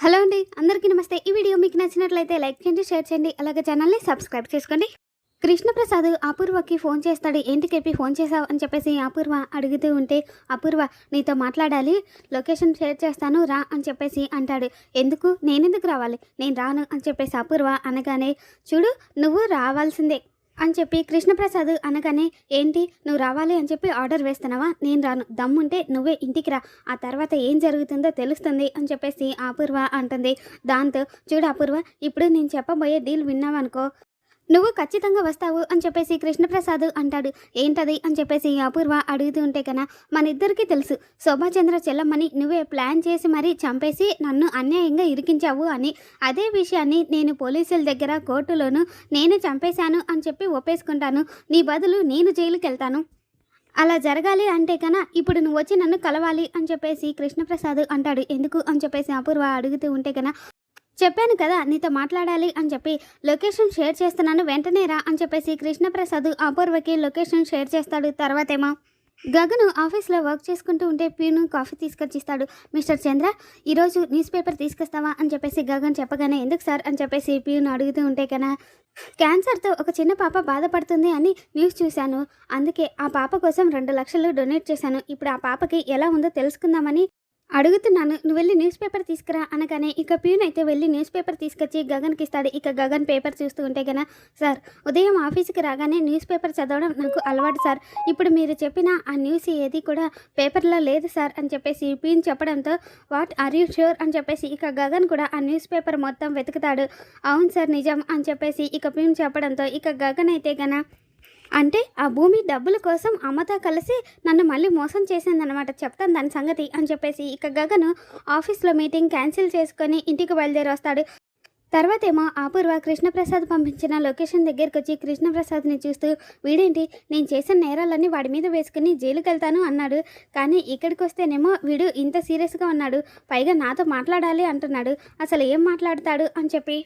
Hello అండి అందరికీ నమస్తే. ఈ వీడియో మీకు నచ్చినట్లయితే లైక్ చేయండి షేర్ చేయండి. అలాగే ఛానల్ని సబ్స్క్రైబ్ చేసుకోండి. కృష్ణప్రసాద్ అపూర్వకి ఫోన్ చేస్తాడు. ఏంటి కేపి ఫోన్ చేసావు అని చెప్పేసి అపూర్వ అడుగుతూ ఉంటే అపూర్వ నీతో మాట్లాడాలి లొకేషన్ షేర్ చేస్తాను రా అని చెప్పేసి అంటాడు. ఎందుకు? నేనెందుకు రావాలి? నేను రాను అని చెప్పేసి అపూర్వ అనగానే చూడు నువ్వు రావాల్సిందే. అని చెప్పి కృష్ణప్రసాద్ అనగానే ఏంటి? నువ్వు రావాలి అని చెప్పి ఆర్డర్ వేస్తున్నావా? నేను రాను. దమ్ముంటే నువ్వే ఇంటికి రా. ఆ తర్వాత ఏం జరుగుతుందో తెలుస్తుంది అని చెప్పేసి అపూర్వ అంటుంది. దాంతో చూడు అపూర్వ ఇప్పుడు నేను చెప్పబోయే డీల్ విన్నావనుకో నువ్వు ఖచ్చితంగా వస్తావు అని చెప్పేసి కృష్ణప్రసాద్ అంటాడు. ఏంటది అని చెప్పేసి అపూర్వ అడుగుతూ ఉంటే కన్నా మన ఇద్దరికీ తెలుసు. శోభాచంద్ర చెల్లమ్మని నువ్వే ప్లాన్ చేసి మరీ చంపేసి నన్ను అన్యాయంగా ఇరికించావు అని. అదే విషయాన్ని నేను పోలీసుల దగ్గర కోర్టులోను నేను చంపేశాను అని చెప్పి ఒప్పేసుకుంటాను. నీ బదులు నేను జైలుకి వెళ్తాను అలా జరగాలి అంటే కన్నా ఇప్పుడు నువ్వు వచ్చి నన్ను కలవాలి అని చెప్పేసి కృష్ణప్రసాద్ అంటాడు. ఎందుకు అని చెప్పేసి అపూర్వ అడుగుతూ ఉంటే కన్నా చెప్పాను కదా నీతో మాట్లాడాలి అని చెప్పి లొకేషన్ షేర్ చేస్తున్నాను వెంటనే రా అని చెప్పేసి కృష్ణప్రసాద్ అపూర్వకి లొకేషన్ షేర్ చేస్తాడు. తర్వాతేమో గగను ఆఫీస్లో వర్క్ చేసుకుంటూ ఉంటే పీను కాఫీ తీసుకొచ్చిస్తాడు. మిస్టర్ చంద్ర ఈరోజు న్యూస్ పేపర్ తీసుకొస్తావా? అని చెప్పేసి గగన్ చెప్పగానే ఎందుకు సార్? అని చెప్పేసి పీను అడుగుతూ ఉంటే కన్నా క్యాన్సర్తో ఒక చిన్న పాప బాధపడుతుంది అని న్యూస్ చూశాను. అందుకే ఆ పాప కోసం రెండు లక్షలు డొనేట్ చేశాను. ఇప్పుడు ఆ పాపకి ఎలా ఉందో తెలుసుకుందామని అడుగుతున్నాను నువ్వు వెళ్ళి న్యూస్ పేపర్ తీసుకురా అనగానే ఇక ప్యూన్ అయితే వెళ్ళి న్యూస్ పేపర్ తీసుకొచ్చి గగన్కి ఇస్తాడు. ఇక గగన్ పేపర్ చూస్తూ ఉంటే గన సార్ ఉదయం ఆఫీస్కి రాగానే న్యూస్ పేపర్ చదవడం నాకు అలవాటు సార్. ఇప్పుడు మీరు చెప్పిన ఆ న్యూస్ ఏది కూడా పేపర్లో లేదు సార్ అని చెప్పేసి ప్యూన్ చెప్పడంతో వాట్ ఆర్ యూ ష్యూర్ అని చెప్పేసి ఇక గగన్ కూడా ఆ న్యూస్ పేపర్ మొత్తం వెతుకుతాడు. అవును సార్ నిజం అని చెప్పేసి ఇక ప్యూన్ చెప్పడంతో ఇక గగన్ అయితే గన అంటే ఆ భూమి డబ్బుల కోసం అమ్మతో కలిసి నన్ను మళ్ళీ మోసం చేసిందనమాట చెప్తాను దాని సంగతి అని చెప్పేసి ఇక గగను ఆఫీస్లో మీటింగ్ క్యాన్సిల్ చేసుకొని ఇంటికి బయలుదేరి వస్తాడు. తర్వాత ఏమో అపూర్వ కృష్ణప్రసాద్ పంపించిన లొకేషన్ దగ్గరికి వచ్చి కృష్ణప్రసాద్ని చూస్తూ వీడేంటి? నేను చేసిన నేరాలన్నీ వాడి మీద వేసుకుని జైలుకి వెళ్తాను అన్నాడు. కానీ ఇక్కడికి వస్తేనేమో వీడు ఇంత సీరియస్గా ఉన్నాడు. పైగా నాతో మాట్లాడాలి అంటున్నాడు. అసలు ఏం మాట్లాడతాడు అని చెప్పి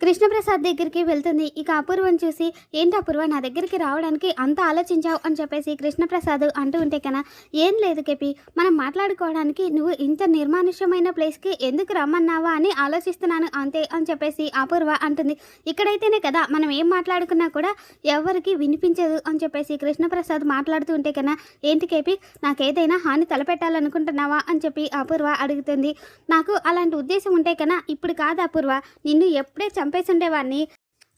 కృష్ణప్రసాద్ దగ్గరికి వెళ్తుంది. ఇక అపూర్వని చూసి ఏంటి అపూర్వ నా దగ్గరికి రావడానికి అంత ఆలోచించావు? అని చెప్పేసి కృష్ణప్రసాద్ అంటూ ఉంటే కన్నా ఏం లేదు కెపి మనం మాట్లాడుకోవడానికి నువ్వు ఇంత నిర్మానుష్యమైన ప్లేస్కి ఎందుకు రమ్మన్నావా అని ఆలోచిస్తున్నాను అంతే అని చెప్పేసి అపూర్వ అంటుంది. ఇక్కడైతేనే కదా మనం ఏం మాట్లాడుకున్నా కూడా ఎవరికి వినిపించదు అని చెప్పేసి కృష్ణప్రసాద్ మాట్లాడుతూ ఉంటే కన్నా ఏంటి కేపి నాకేదైనా హాని తలపెట్టాలనుకుంటున్నావా? అని చెప్పి అపూర్వ అడుగుతుంది. నాకు అలాంటి ఉద్దేశం ఉంటే కన్నా ఇప్పుడు కాదు అపూర్వ నిన్ను ఎప్పుడే చంపేసి ఉండేవాడిని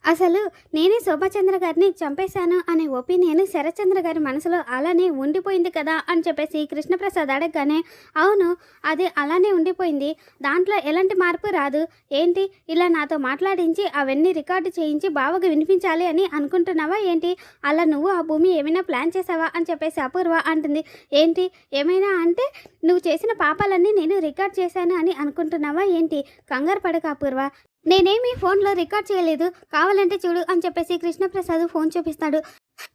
అసలు నేనే శోభాచంద్ర గారిని చంపేశాను అనే ఒపీనియన్ శరత్చంద్ర గారి మనసులో అలానే ఉండిపోయింది కదా అని చెప్పేసి కృష్ణప్రసాద్ అడగగానే అవును అది అలానే ఉండిపోయింది. దాంట్లో ఎలాంటి మార్పు రాదు. ఏంటి? ఇలా నాతో మాట్లాడించి అవన్నీ రికార్డు చేయించి బావగా వినిపించాలి అని అనుకుంటున్నావా ఏంటి? అలా నువ్వు ఆ భూమి ఏమైనా ప్లాన్ చేసావా అని చెప్పేసి అపూర్వ అంటుంది. ఏంటి? ఏమైనా అంటే నువ్వు చేసిన పాపాలన్నీ నేను రికార్డ్ చేశాను అని అనుకుంటున్నావా ఏంటి? కంగారు పడక అపూర్వ. నేనేమి ఫోన్లో రికార్డ్ చేయలేదు. కావాలంటే చూడు అని చెప్పేసి కృష్ణప్రసాద్ ఫోన్ చూపిస్తాడు.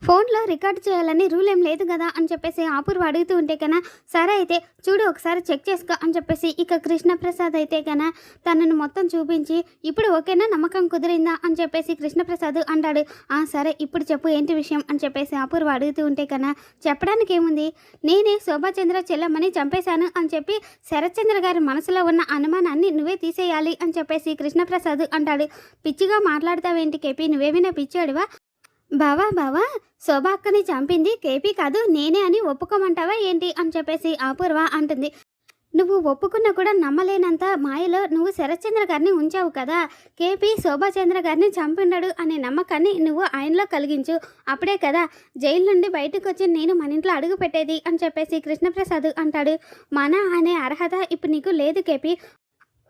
ఫోన్లో రికార్డ్ చేయాలని రూల్ ఏం లేదు కదా అని చెప్పేసి అపూర్వ అడుగుతూ ఉంటే కన్నా సరే అయితే చూడు ఒకసారి చెక్ చేసుకో అని చెప్పేసి ఇక కృష్ణప్రసాద్ అయితే కన్నా తనను మొత్తం చూపించి ఇప్పుడు ఓకేనా? నమ్మకం కుదిరిందా? అని చెప్పేసి కృష్ణప్రసాద్ అంటాడు. ఆ సరే ఇప్పుడు చెప్పు ఏంటి విషయం? అని చెప్పేసి అపూర్వ అడుగుతూ ఉంటే కన్నా చెప్పడానికి ఏముంది? నేనే శోభాచంద్ర చెల్లమ్మని చంపేశాను అని చెప్పి శరత్చంద్ర గారి మనసులో ఉన్న అనుమానాన్ని నువ్వే తీసేయాలి అని చెప్పేసి కృష్ణప్రసాద్ అంటాడు. పిచ్చిగా మాట్లాడతావేంటి కేపీ? నువ్వేమైనా పిచ్చాడువా? బావా బావా శోభా అక్కని చంపింది కేపీ కాదు నేనే అని ఒప్పుకోమంటావా ఏంటి అని చెప్పేసి అపూర్వ అంటుంది. నువ్వు ఒప్పుకున్నా కూడా నమ్మలేనంత మాయలో నువ్వు శరత్చంద్ర గారిని ఉంచావు కదా. కేపీ శోభాచంద్ర గారిని చంపిండడు అనే నమ్మకాన్ని నువ్వు ఆయనలో కలిగించు. అప్పుడే కదా జైలు నుండి బయటకు వచ్చి నేను మన ఇంట్లో అడుగు పెట్టేది అని చెప్పేసి కృష్ణప్రసాద్ అంటాడు. మన అనే అర్హత ఇప్పుడు నీకు లేదు కేపీ.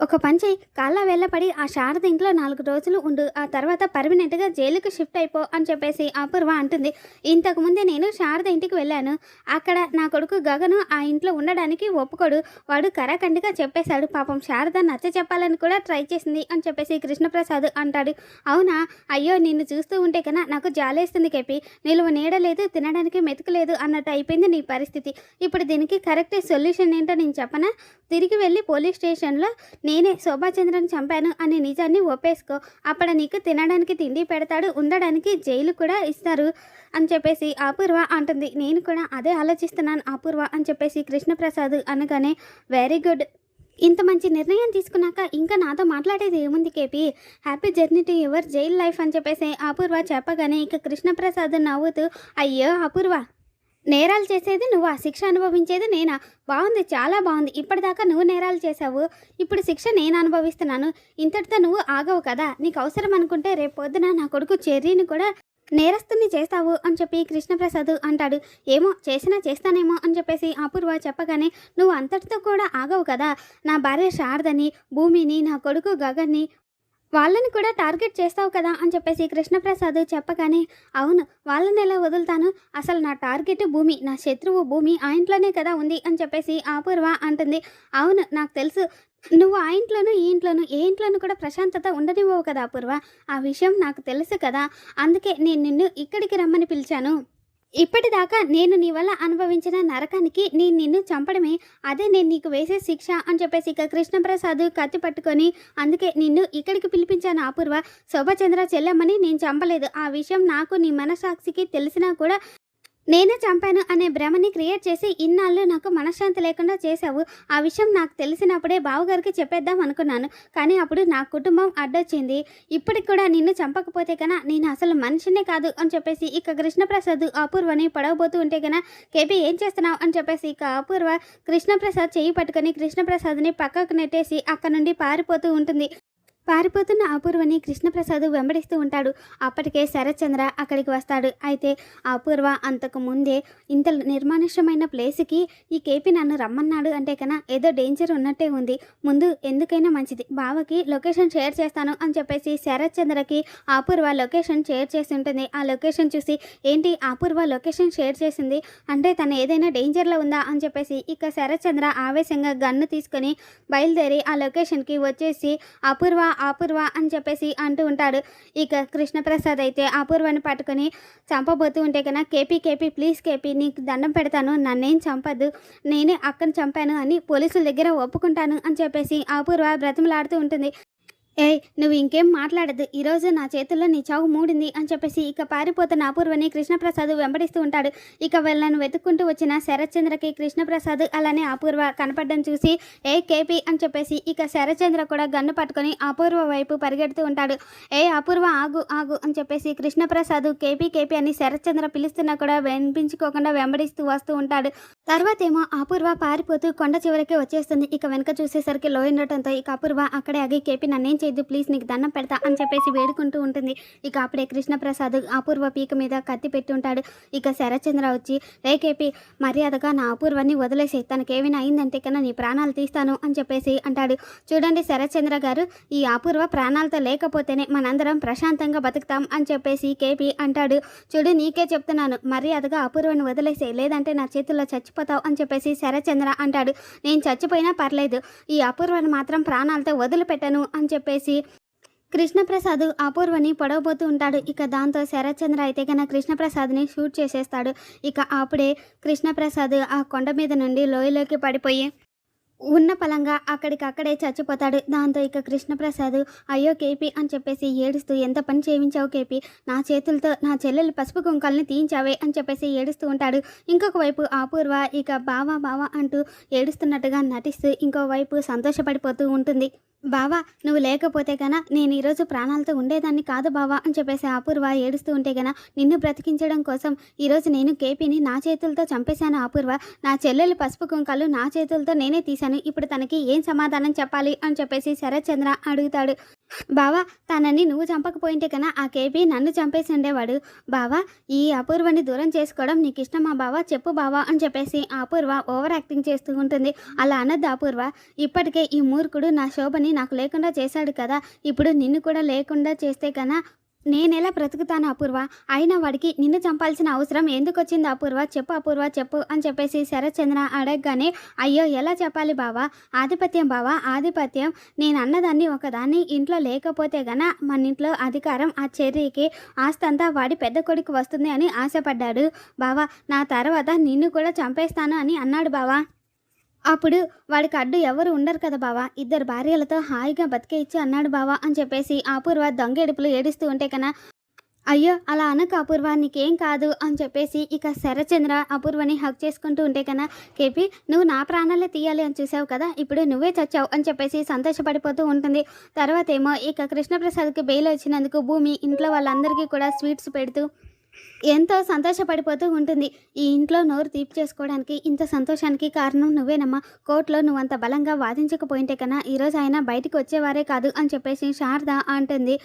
ఒక పంచి కాళ్ళ వెళ్ళపడి ఆ శారద ఇంట్లో నాలుగు రోజులు ఉండు. ఆ తర్వాత పర్మనెంట్గా జైలుకి షిఫ్ట్ అయిపో అని చెప్పేసి అపూర్వ అంటుంది. ఇంతకుముందే నేను శారద ఇంటికి వెళ్ళాను. అక్కడ నా కొడుకు గగను ఆ ఇంట్లో ఉండడానికి ఒప్పుకోడు. వాడు కరాఖండిగా చెప్పేశాడు. పాపం శారద నచ్చ చెప్పాలని కూడా ట్రై చేసింది అని చెప్పేసి కృష్ణప్రసాద్ అంటాడు. అవునా? అయ్యో నిన్ను చూస్తూ ఉంటే కన్నా నాకు జాలేస్తుంది చెప్పి నిలువ నీడలేదు తినడానికి మెతుకులేదు అన్నట్టు అయిపోయింది నీ పరిస్థితి. ఇప్పుడు దీనికి కరెక్ట్ సొల్యూషన్ ఏంటో నేను చెప్పనా? తిరిగి వెళ్ళి పోలీస్ స్టేషన్లో నేనే శోభాచంద్రని చంపాను అనే నిజాన్ని ఒప్పేసుకో. అప్పుడు నీకు తినడానికి తిండి పెడతాడు ఉండడానికి జైలు కూడా ఇస్తారు అని చెప్పేసి అపూర్వ అంటుంది. నేను కూడా అదే ఆలోచిస్తున్నాను అపూర్వ అని చెప్పేసి కృష్ణప్రసాద్ అనగానే వెరీ గుడ్ ఇంత మంచి నిర్ణయం తీసుకున్నాక ఇంకా నాతో మాట్లాడేది ఏముంది KP? Happy journey to your jail life అని చెప్పేసి అపూర్వ చెప్పగానే ఇక కృష్ణప్రసాద్ నవ్వుతూ అయ్యో అపూర్వ నేరాలు చేసేది నువ్వు? ఆ శిక్ష అనుభవించేది నేనా? బాగుంది చాలా బాగుంది. ఇప్పటిదాకా నువ్వు నేరాలు చేసావు ఇప్పుడు శిక్ష నేను అనుభవిస్తున్నాను. ఇంతటితో నువ్వు ఆగవు కదా? నీకు అవసరం అనుకుంటే రేపు పొద్దున నా కొడుకు చెర్రీని కూడా నేరస్తుని చేస్తావు అని చెప్పి కృష్ణప్రసాద్ అంటాడు. ఏమో చేసినా చేస్తానేమో అని చెప్పేసి అపూర్వ చెప్పగానే నువ్వు అంతటితో కూడా ఆగవు కదా? నా భార్య శారదని భూమిని నా కొడుకు గగన్ని వాళ్ళని కూడా టార్గెట్ చేస్తావు కదా అని చెప్పేసి కృష్ణప్రసాద్ చెప్పగానే అవును వాళ్ళని ఎలా వదులుతాను? అసలు నా టార్గెట్ భూమి నా శత్రువు భూమి ఆ ఇంట్లోనే కదా ఉంది అని చెప్పేసి అపూర్వ అంటుంది. అవును నాకు తెలుసు. నువ్వు ఆ ఇంట్లోనూ ఈ ఇంట్లోనూ ఏ ఇంట్లోనూ కూడా ప్రశాంతత ఉండనివ్వవు కదా అపూర్వ. ఆ విషయం నాకు తెలుసు కదా. అందుకే నేను నిన్ను ఇక్కడికి రమ్మని పిలిచాను. ఇప్పటిదాకా నేను నీ వల్ల అనుభవించిన నరకానికి నేను నిన్ను చంపడమే. అదే నేను నీకు వేసే శిక్ష అని చెప్పేసి ఇక కృష్ణప్రసాద్ కత్తి పట్టుకొని అందుకే నిన్ను ఇక్కడికి పిలిపించాను అపూర్వ. శోభచంద్ర చెల్లెమ్మని నేను చంపలేదు. ఆ విషయం నాకు నీ మనసాక్షికి తెలిసినా కూడా నేనే చంపాను అనే భ్రమని క్రియేట్ చేసి ఇన్నాళ్ళు నాకు మనశ్శాంతి లేకుండా చేశావు. ఆ విషయం నాకు తెలిసినప్పుడే బావగారికి చెప్పేద్దాం అనుకున్నాను. కానీ అప్పుడు నా కుటుంబం అడ్డొచ్చింది. ఇప్పటికి కూడా నిన్ను చంపకపోతే కన్నా నేను అసలు మనిషినే కాదు అని చెప్పేసి ఇక కృష్ణప్రసాద్ అపూర్వని పడవబోతూ ఉంటే కన్నా కేపీ ఏం చేస్తున్నావు? అని చెప్పేసి ఇక అపూర్వ కృష్ణప్రసాద్ చేయి పట్టుకొని కృష్ణప్రసాద్ని పక్కకు నెట్టేసి అక్కడ నుండి పారిపోతూ ఉంటుంది. పారిపోతున్న అపూర్వని కృష్ణప్రసాద్ వెంబడిస్తూ ఉంటాడు. అప్పటికే శరత్చంద్ర అక్కడికి వస్తాడు. అయితే అపూర్వ అంతకు ముందే ఇంత నిర్మానుష్యమైన ప్లేస్కి ఈ కేపీ నన్ను రమ్మన్నాడు అంటే కన్నా ఏదో డేంజర్ ఉన్నట్టే ఉంది. ముందు ఎందుకైనా మంచిది. బావకి లొకేషన్ షేర్ చేస్తాను అని చెప్పేసి శరత్చంద్రకి అపూర్వ లొకేషన్ షేర్ చేసి ఉంటుంది. ఆ లొకేషన్ చూసి ఏంటి అపూర్వ లొకేషన్ షేర్ చేసింది? అంటే తను ఏదైనా డేంజర్లో ఉందా అని చెప్పేసి ఇక శరత్చంద్ర ఆవేశంగా గన్ను తీసుకొని బయలుదేరి ఆ లొకేషన్కి వచ్చేసి అపూర్వ అపూర్వ అని చెప్పేసి అంటూ ఉంటాడు ఇక కృష్ణప్రసాద్ అయితే అపూర్వని పట్టుకొని చంపబోతూ ఉంటే కన్నా కేపీ కేపీ ప్లీజ్ కేపీ నీకు దండం పెడతాను. నన్నేం చంపద్దు నేనే అక్కను చంపాను అని పోలీసుల దగ్గర ఒప్పుకుంటాను అని చెప్పేసి అపూర్వ బ్రతిమలాడుతూ ఉంటుంది. ఏయ్ నువ్వు ఇంకేం మాట్లాడద్దు ఈరోజు నా చేతుల్లో నీ చావు మూడింది అని చెప్పేసి ఇక పారిపోతున్న అపూర్వని కృష్ణప్రసాద్ వెంబడిస్తూ ఉంటాడు. ఇక వీళ్ళను వెతుక్కుంటూ వచ్చిన శరత్చంద్రకి కృష్ణప్రసాద్ అలానే అపూర్వ కనపడడం చూసి ఏ కేపీ అని చెప్పేసి ఇక శరత్చంద్ర కూడా గన్ను పట్టుకొని అపూర్వ వైపు పరిగెడుతూ ఉంటాడు. ఏ అపూర్వ ఆగు ఆగు అని చెప్పేసి కృష్ణప్రసాద్ కేపీ కేపీ అని శరత్చంద్ర పిలుస్తున్నా కూడా వినిపించుకోకుండా వెంబడిస్తూ వస్తూ ఉంటాడు. తర్వాతేమో అపూర్వ పారిపోతూ కొండ చివరికి వచ్చేస్తుంది. ఇక వెనక చూసేసరికి లో ఉండటంతో ఇక అపూర్వ అక్కడే ఆగి కేపీ నన్నేం చేయదు ప్లీజ్ నీకు దండం పెడతా అని చెప్పేసి వేడుకుంటూ ఉంటుంది. ఇక అప్పుడే కృష్ణప్రసాద్ అపూర్వ పీక మీద కత్తి పెట్టి ఉంటాడు. ఇక శరత్చంద్ర వచ్చి రే కేపీ మర్యాదగా నా అపూర్వని వదిలేసి తనకేమైనా అయిందంటే కన్నా నీ ప్రాణాలు తీస్తాను అని చెప్పేసి అంటాడు. చూడండి శరత్చంద్ర గారు ఈ అపూర్వ ప్రాణాలతో లేకపోతేనే మనందరం ప్రశాంతంగా బతుకుతాం అని చెప్పేసి కేపీ అంటాడు. చూడు నీకే చెప్తున్నాను. మర్యాదగా అపూర్వని వదిలేసే లేదంటే నా చేతుల్లో చచ్చిపోతావు అని చెప్పేసి శరచంద్ర అంటాడు. నేను చచ్చిపోయినా పర్లేదు. ఈ అపూర్వని మాత్రం ప్రాణాలతో వదిలిపెట్టను అని చెప్పేసి కృష్ణప్రసాద్ అపూర్వని పొడవబోతూ ఉంటాడు. ఇక దాంతో శరత్చంద్ర అయితే కన్నా కృష్ణప్రసాద్ని షూట్ చేసేస్తాడు. ఇక అప్పుడే కృష్ణప్రసాద్ ఆ కొండ మీద నుండి లోయలోకి పడిపోయి ఉన్న పలంగా అక్కడికక్కడే చచ్చిపోతాడు. దాంతో ఇక కృష్ణప్రసాద్ అయ్యో కేపీ అని చెప్పేసి ఏడుస్తూ ఎంత పని చేయించావు కేపీ? నా చేతులతో నా చెల్లెలు పసుపు కుంకాలని తీయించావే అని చెప్పేసి ఏడుస్తూ ఉంటాడు. ఇంకొక వైపు అపూర్వ ఇక బావా బావా అంటూ ఏడుస్తున్నట్టుగా నటిస్తూ ఇంకోవైపు సంతోషపడిపోతూ ఉంటుంది. బావా నువ్వు లేకపోతే గన నేను ఈరోజు ప్రాణాలతో ఉండేదాన్ని కాదు బావా అని చెప్పేసి అపూర్వ ఏడుస్తూ ఉంటే గన నిన్ను బ్రతికించడం కోసం ఈరోజు నేను కేపీని నా చేతులతో చంపేశాను అపూర్వ. నా చెల్లెలు పసుపు కుంకాలు నా చేతులతో నేనే తీశాను. ఇప్పుడు తనకి ఏం సమాధానం చెప్పాలి అని చెప్పేసి శరత్చంద్ర అడుగుతాడు. బావా తనని నువ్వు చంపకపోయింటే కన్నా ఆ కేపీ నన్ను చంపేసి ఉండేవాడు. బావా ఈ అపూర్వని దూరం చేసుకోవడం నీకు ఇష్టమా బావా? చెప్పు బావా అని చెప్పేసి అపూర్వ ఓవర్ యాక్టింగ్ చేస్తూ ఉంటుంది. అలా అనద్దు అపూర్వ. ఇప్పటికే ఈ మూర్ఖుడు నా శోభని నాకు లేకుండా చేశాడు కదా. ఇప్పుడు నిన్ను కూడా లేకుండా చేస్తే కన్నా నేనెలా బ్రతుకుతాను అపూర్వ? అయినా వాడికి నిన్ను చంపాల్సిన అవసరం ఎందుకు వచ్చింది అపూర్వ? చెప్పు అపూర్వ చెప్పు అని చెప్పేసి శరత్చంద్ర అడగగానే అయ్యో ఎలా చెప్పాలి బావా? ఆధిపత్యం బావా? ఆధిపత్యం. నేను అన్నదాన్ని ఒకదాన్ని ఇంట్లో లేకపోతే గన మన ఇంట్లో అధికారం ఆ చెర్రీకి ఆస్తంతా వాడి పెద్ద కొడుకు వస్తుంది అని ఆశపడ్డాడు. బావా నా తర్వాత నిన్ను కూడా చంపేస్తాను అని అన్నాడు బావా. అప్పుడు వాడికి అడ్డు ఎవరు ఉండరు కదా బావా. ఇద్దరు భార్యలతో హాయిగా బతికేయచ్చు అన్నాడు బావా అని చెప్పేసి అపూర్వ దొంగ ఎడుపులు ఏడుస్తూ ఉంటే కన్నా అయ్యో అలా అనక అపూర్వ నీకేం కాదు అని చెప్పేసి ఇక శరచంద్ర అపూర్వని హక్ చేసుకుంటూ ఉంటే కన్నా కేపీ నువ్వు నా ప్రాణాలే తీయాలి అని చూసావు కదా ఇప్పుడు నువ్వే చచ్చావు అని చెప్పేసి సంతోషపడిపోతూ ఉంటుంది. తర్వాత ఏమో ఇక కృష్ణప్రసాద్కి బెయిల్ వచ్చినందుకు భూమి ఇంట్లో వాళ్ళందరికీ కూడా స్వీట్స్ పెడుతూ ఎంతో సంతోషపడిపోతూ ఉంటుంది. ఈ ఇంట్లో నోరు తీపి చేసుకోవడానికి ఇంత సంతోషానికి కారణం నువ్వేనమ్మా. కోర్టులో నువ్వు అంత బలంగా వాదించకపోయింటే కన్నా ఈరోజు ఆయన బయటకు వచ్చేవారే కాదు అని చెప్పేసి శారద అంటుంది.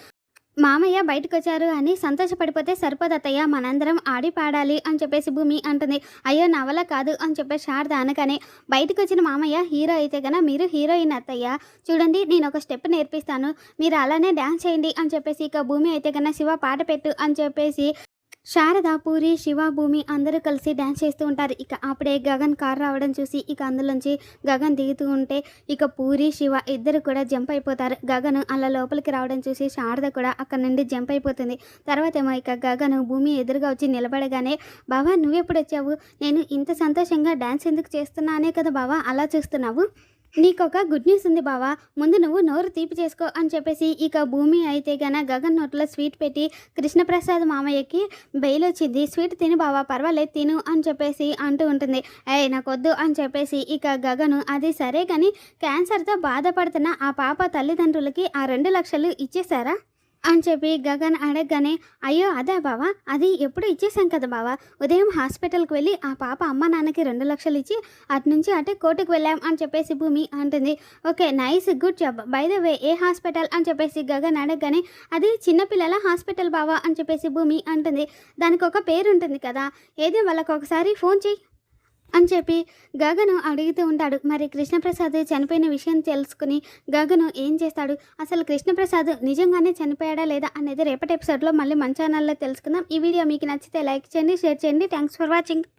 మామయ్య బయటకు వచ్చారు అని సంతోషపడిపోతే సరిపోదత్తయ్య మనందరం ఆడి పాడాలి అని చెప్పేసి భూమి అంటుంది. అయ్యో నా వల్ల కాదు అని చెప్పేసి శారద అనగానే బయటకు వచ్చిన మామయ్య హీరో అయితే కన్నా మీరు హీరోయిన్ అత్తయ్య. చూడండి నేను ఒక స్టెప్ నేర్పిస్తాను. మీరు అలానే డ్యాన్స్ చేయండి అని చెప్పేసి ఇక భూమి అయితే కన్నా శివ పాట పెట్టు అని చెప్పేసి శారద పూరి శివ భూమి అందరూ కలిసి డ్యాన్స్ చేస్తూ ఉంటారు. ఇక అప్పుడే గగన్ కార్ రావడం చూసి ఇక అందులోంచి గగన్ దిగుతూ ఉంటే ఇక పూరి శివ ఇద్దరు కూడా జంప్ అయిపోతారు. గగన్ అలా లోపలికి రావడం చూసి శారద కూడా అక్కడ నుండి జంప్ అయిపోతుంది. తర్వాత ఏమో ఇక గగన్ భూమి ఎదురుగా వచ్చి నిలబడగానే బావా నువ్వెప్పుడు వచ్చావు? నేను ఇంత సంతోషంగా డ్యాన్స్ ఎందుకు చేస్తున్నానే కదా బావా అలా చూస్తున్నావు? నీకొక గుడ్ న్యూస్ ఉంది బావా. ముందు నువ్వు నోరు తీపి చేసుకో అని చెప్పేసి ఇక భూమి అయితే గన గగన్ నోట్లో స్వీట్ పెట్టి కృష్ణప్రసాద్ మామయ్యకి బెయిల్ వచ్చింది. స్వీట్ తిని బావా పర్వాలేదు తిను అని చెప్పేసి అంటూ ఉంటుంది. ఏ నాకొద్దు అని చెప్పేసి ఇక గగను అది సరే కానీ క్యాన్సర్తో బాధపడుతున్న ఆ పాప తల్లిదండ్రులకి ఆ రెండు లక్షలు ఇచ్చేశారా? అని చెప్పి గగన్ అడగగానే అయ్యో అదే బావా అది ఎప్పుడు ఇచ్చేసాం కదా బావా ఉదయం హాస్పిటల్కి వెళ్ళి ఆ పాప అమ్మ నాన్నకి రెండు లక్షలు ఇచ్చి అటు నుంచి అటే కోర్టుకు వెళ్ళాం అని చెప్పేసి భూమి అంటుంది. Okay nice good job. By the way A hospital? అని చెప్పేసి గగన్ అడగగానే అది చిన్నపిల్లల హాస్పిటల్ బావా అని చెప్పేసి భూమి అంటుంది. దానికి ఒక పేరు ఉంటుంది కదా ఏది? వాళ్ళకి ఒకసారి ఫోన్ చెయ్యి అని చెప్పి గగను అడుగుతూ ఉంటాడు. మరి కృష్ణప్రసాద్ చనిపోయిన విషయం తెలుసుకుని గగను ఏం చేస్తాడు? అసలు కృష్ణప్రసాద్ నిజంగానే చనిపోయాడా లేదా అనేది రేపటి ఎపిసోడ్లో మళ్ళీ మన ఛానల్లో తెలుసుకుందాం. ఈ వీడియో మీకు నచ్చితే లైక్ చేయండి షేర్ చేయండి. Thanks for watching